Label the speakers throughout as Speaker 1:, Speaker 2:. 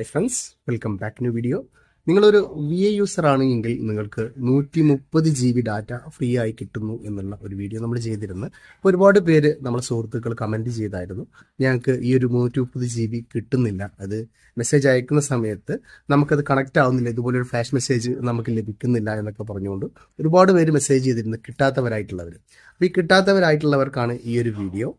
Speaker 1: Hi friends welcome back new video നിങ്ങളൊരു V A user ആണെങ്കിൽ നിങ്ങൾക്ക് നൂറ്റി മുപ്പത് ജി ബി ഡാറ്റ ഫ്രീ ആയി കിട്ടുന്നു എന്നുള്ള ഒരു വീഡിയോ നമ്മൾ ചെയ്തിരുന്നു. ഒരുപാട് പേര് നമ്മളെ സുഹൃത്തുക്കൾ കമന്റ് ചെയ്തായിരുന്നു. ഞങ്ങൾക്ക് ഈ ഒരു നൂറ്റി മുപ്പത് ജി ബി കിട്ടുന്നില്ല. അത് മെസ്സേജ് അയക്കുന്ന സമയത്ത് നമുക്കത് കണക്റ്റ് ആവുന്നില്ല. ഇതുപോലെ ഒരു ഫ്ലാഷ് മെസ്സേജ് നമുക്ക് ലഭിക്കുന്നില്ല എന്നൊക്കെ പറഞ്ഞുകൊണ്ട് ഒരുപാട് പേര് മെസ്സേജ് ചെയ്തിരുന്നു. കിട്ടാത്തവരായിട്ടുള്ളവർ അപ്പോൾ ഈ കിട്ടാത്തവരായിട്ടുള്ളവർക്കാണ് ഈ ഒരു വീഡിയോ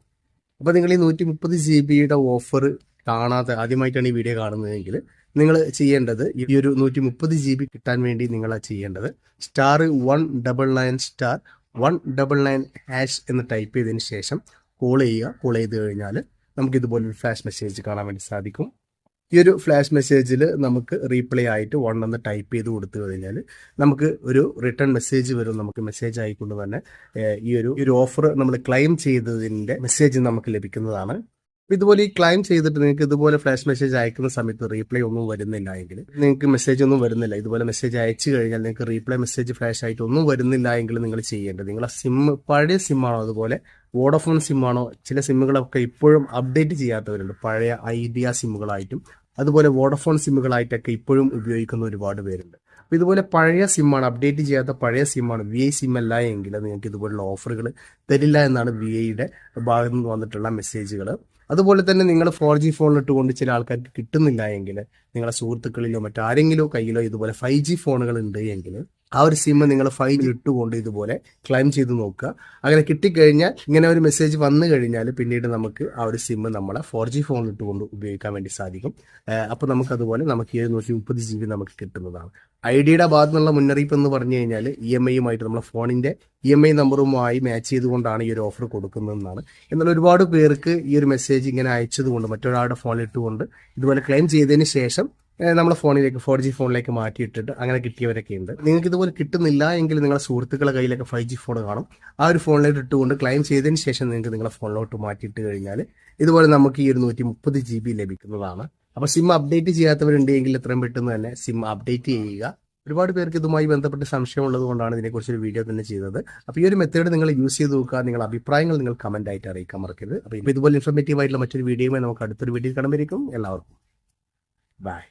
Speaker 1: അപ്പോൾ നിങ്ങൾ ഈ നൂറ്റി മുപ്പത് ജി ബിയുടെ ഓഫർ കാണാതെ ആദ്യമായിട്ടാണ് ഈ വീഡിയോ കാണുന്നതെങ്കിൽ നിങ്ങൾ ചെയ്യേണ്ടത് ഈ ഒരു നൂറ്റി മുപ്പത് ജി ബി കിട്ടാൻ വേണ്ടി നിങ്ങൾ ചെയ്യേണ്ടത്. Star one double nine star one double nine hash എന്ന് ടൈപ്പ് ചെയ്തതിന് ശേഷം കോൾ ചെയ്യുക. കോൾ ചെയ്ത് കഴിഞ്ഞാൽ നമുക്ക് ഇതുപോലൊരു ഫ്ലാഷ് മെസ്സേജ് കാണാൻ വേണ്ടി സാധിക്കും. ഈ ഒരു ഫ്ലാഷ് മെസ്സേജിൽ നമുക്ക് റീപ്ലൈ ആയിട്ട് വൺ എന്ന് ടൈപ്പ് ചെയ്ത് കൊടുത്തു കഴിഞ്ഞാൽ നമുക്ക് ഒരു റിട്ടേൺ മെസ്സേജ് വരും. നമുക്ക് മെസ്സേജ് ആയിക്കൊണ്ട് തന്നെ ഈ ഒരു ഈ ഒരു ഓഫർ നമ്മൾ ക്ലെയിം ചെയ്തതിന്റെ മെസ്സേജ് നമുക്ക് ലഭിക്കുന്നതാണ്. ഇതുപോലെ ഈ ക്ലൈം ചെയ്തിട്ട് നിങ്ങൾക്ക് ഇതുപോലെ ഫ്ലാഷ് മെസ്സേജ് അയക്കുന്ന സമയത്ത് റീപ്ലൈ ഒന്നും വരുന്നില്ല എങ്കിൽ നിങ്ങൾക്ക് മെസ്സേജ് ഒന്നും വരുന്നില്ല. ഇതുപോലെ മെസ്സേജ് അയച്ചു കഴിഞ്ഞാൽ നിങ്ങൾക്ക് റീപ്ലൈ മെസ്സേജ് ഫ്ലാഷ് ആയിട്ട് ഒന്നും വരുന്നില്ല എങ്കിൽ നിങ്ങൾ ചെയ്യേണ്ടത് നിങ്ങൾ സിം പഴയ സിമ്മാണോ അതുപോലെ വോഡഫോൺ സിമ്മാണോ ചില സിമ്മുകളൊക്കെ ഇപ്പോഴും അപ്ഡേറ്റ് ചെയ്യാത്തവരുണ്ട്. പഴയ ഐഡിയ സിമ്മുകളായിട്ടും അതുപോലെ വോഡഫോൺ സിമ്മുകളായിട്ടൊക്കെ ഇപ്പോഴും ഉപയോഗിക്കുന്ന ഒരുപാട് പേരുണ്ട്. അപ്പോൾ ഇതുപോലെ പഴയ സിമ്മാണ് അപ്ഡേറ്റ് ചെയ്യാത്ത പഴയ സിമ്മാണ് വി ഐ സിം അല്ല എങ്കിൽ നിങ്ങൾക്ക് ഇതുപോലുള്ള ഓഫറുകൾ തരില്ല എന്നാണ് വി ഐയുടെ ഭാഗത്തു നിന്ന് വന്നിട്ടുള്ള മെസ്സേജുകൾ അതുപോലെ തന്നെ നിങ്ങൾ ഫോർ ജി ഫോണിലിട്ട് കൊണ്ട് ചില ആൾക്കാർക്ക് കിട്ടുന്നില്ല എങ്കിൽ നിങ്ങളുടെ സുഹൃത്തുക്കളിലോ മറ്റാരെങ്കിലോ കയ്യിലോ ഇതുപോലെ ഫൈവ് ജി ഫോണുകൾ ഉണ്ട് എങ്കിൽ ആ ഒരു സിം നിങ്ങൾ ജി ഇട്ടുകൊണ്ട് ഇതുപോലെ ക്ലെയിം ചെയ്ത് നോക്കുക. അങ്ങനെ കിട്ടിക്കഴിഞ്ഞാൽ ഇങ്ങനെ ഒരു മെസ്സേജ് വന്നു കഴിഞ്ഞാൽ പിന്നീട് നമുക്ക് ആ ഒരു സിം നമ്മളെ ഫോർ ജി ഫോണിൽ ഇട്ടുകൊണ്ട് ഉപയോഗിക്കാൻ വേണ്ടി സാധിക്കും. അപ്പോൾ നമുക്ക് അതുപോലെ നമുക്ക് ഈ നൂറ്റി മുപ്പത് ജി ബി നമുക്ക് കിട്ടുന്നതാണ്. ഐഡിയുടെ ഭാഗത്തു നിന്നുള്ള മുന്നറിയിപ്പ് എന്ന് പറഞ്ഞു കഴിഞ്ഞാൽ ഇ എം ഐയുമായിട്ട് നമ്മളെ ഫോണിന്റെ ഇ എം ഐ നമ്പറുമായി മാച്ച് ചെയ്തുകൊണ്ടാണ് ഈ ഒരു ഓഫർ കൊടുക്കുന്നതെന്നാണ്. എന്നാൽ ഒരുപാട് പേർക്ക് ഈ ഒരു മെസ്സേജ് ഇങ്ങനെ അയച്ചതുകൊണ്ട് മറ്റൊരാളുടെ ഫോണിൽ ഇട്ടുകൊണ്ട് ഇതുപോലെ ക്ലെയിം ചെയ്തതിന് ശേഷം ഏഹ്, നമ്മളെ ഫോണിലേക്ക് ഫോർ ജി ഫോണിലേക്ക് മാറ്റിയിട്ടിട്ട് അങ്ങനെ കിട്ടിയവരൊക്കെ ഉണ്ട്. നിങ്ങൾക്ക് ഇതുപോലെ കിട്ടുന്നില്ല എങ്കിൽ നിങ്ങളുടെ സുഹൃത്തുക്കളുടെ കയ്യിലൊക്കെ ഫൈവ് ജി ഫോൺ കാണും. ആ ഒരു ഫോണിലേക്ക് ഇട്ടുകൊണ്ട് ക്ലെയിം ചെയ്തതിന് ശേഷം നിങ്ങൾക്ക് നിങ്ങളുടെ ഫോണിലോട്ട് മാറ്റിയിട്ട് കഴിഞ്ഞാൽ ഇതുപോലെ നമുക്ക് ഈ ഇരുന്നൂറ്റി നൂറ്റി മുപ്പത് ജി ബി ലഭിക്കുന്നതാണ്. അപ്പോൾ സിം അപ്ഡേറ്റ് ചെയ്യാത്തവരുണ്ടെങ്കിൽ എത്രയും പെട്ടെന്ന് തന്നെ സിം അപ്ഡേറ്റ് ചെയ്യുക. ഒരുപാട് പേർക്ക് ഇതുമായി ബന്ധപ്പെട്ട് സംശയമുള്ളത് കൊണ്ടാണ് ഇതിനെക്കുറിച്ച് ഒരു വീഡിയോ തന്നെ ചെയ്തത്. അപ്പോൾ ഈ ഒരു മെത്തേഡ് നിങ്ങൾ യൂസ് ചെയ്ത് നോക്കുക. നിങ്ങളുടെ അഭിപ്രായങ്ങൾ നിങ്ങൾ കമന്റ് ആയിട്ട് അറിയിക്കാൻ മറക്കരുത്. അപ്പോൾ ഇതുപോലെ ഇൻഫർമേറ്റീവ് ആയിട്ടുള്ള മറ്റൊരു വീഡിയോയുമായി നമുക്ക് അടുത്തൊരു വീഡിയോ കാണുമ്പോഴേക്കും എല്ലാവർക്കും. ബൈ